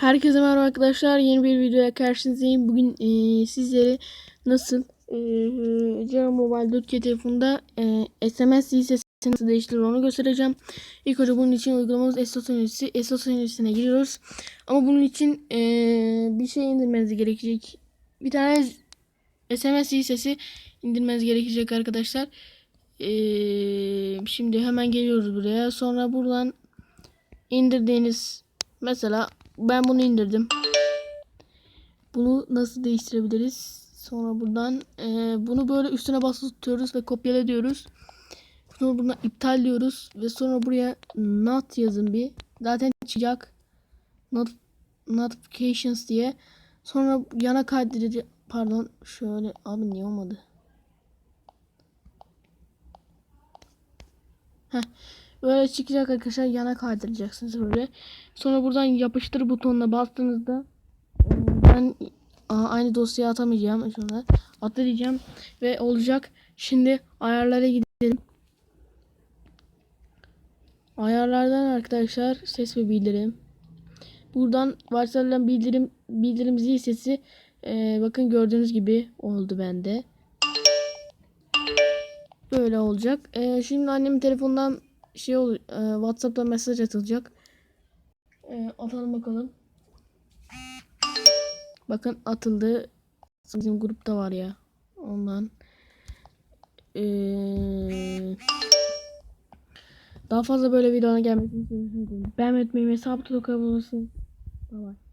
Herkese merhaba arkadaşlar. Yeni bir videoya karşınızdayım. Bugün eee, sizlere nasıl eee Java Mobile 4G telefonunda eee, SMS listesini nasıl değiştirilir onu göstereceğim. İlk önce bunun için uygulamamız Estos Üniversitesi. Estos Üniversitesi'ne giriyoruz. Ama bunun için eee, bir şey indirmeniz gerekecek. Bir tane SMS listesi indirmeniz gerekecek arkadaşlar. Eee, şimdi hemen geliyoruz buraya. Sonra buradan indirdiğiniz mesela ben bunu indirdim. Bunu nasıl değiştirebiliriz? Sonra buradan eee, bunu böyle üstüne basılı tutuyoruz ve kopyala diyoruz. Sonra buradan iptal diyoruz ve sonra buraya not yazın bir. Zaten çıkacak. Not, notifications diye. Sonra yana kaydedici pardon şöyle abi niye olmadı? Heh. Böyle çıkacak arkadaşlar yana kaydıracaksınız böyle. Sonra buradan yapıştır butonuna bastığınızda ben aynı dosyaya atamayacağım sonra atlayacağım ve olacak. Şimdi ayarlara gidelim. Ayarlardan arkadaşlar ses ve bildirim. Buradan varsayılan bildirim bildirim zil sesi e, bakın gördüğünüz gibi oldu bende. Böyle olacak. E, şimdi annemin telefonundan şey ol, e, WhatsApp'tan mesaj atılacak. E, atalım bakalım. Bakın atıldı. Bizim grupta var ya. Ondan. E, daha fazla böyle videolara gelmesini istiyorsanız beğenmeyi, hesabı tutuklayabilirsiniz. Bye bye.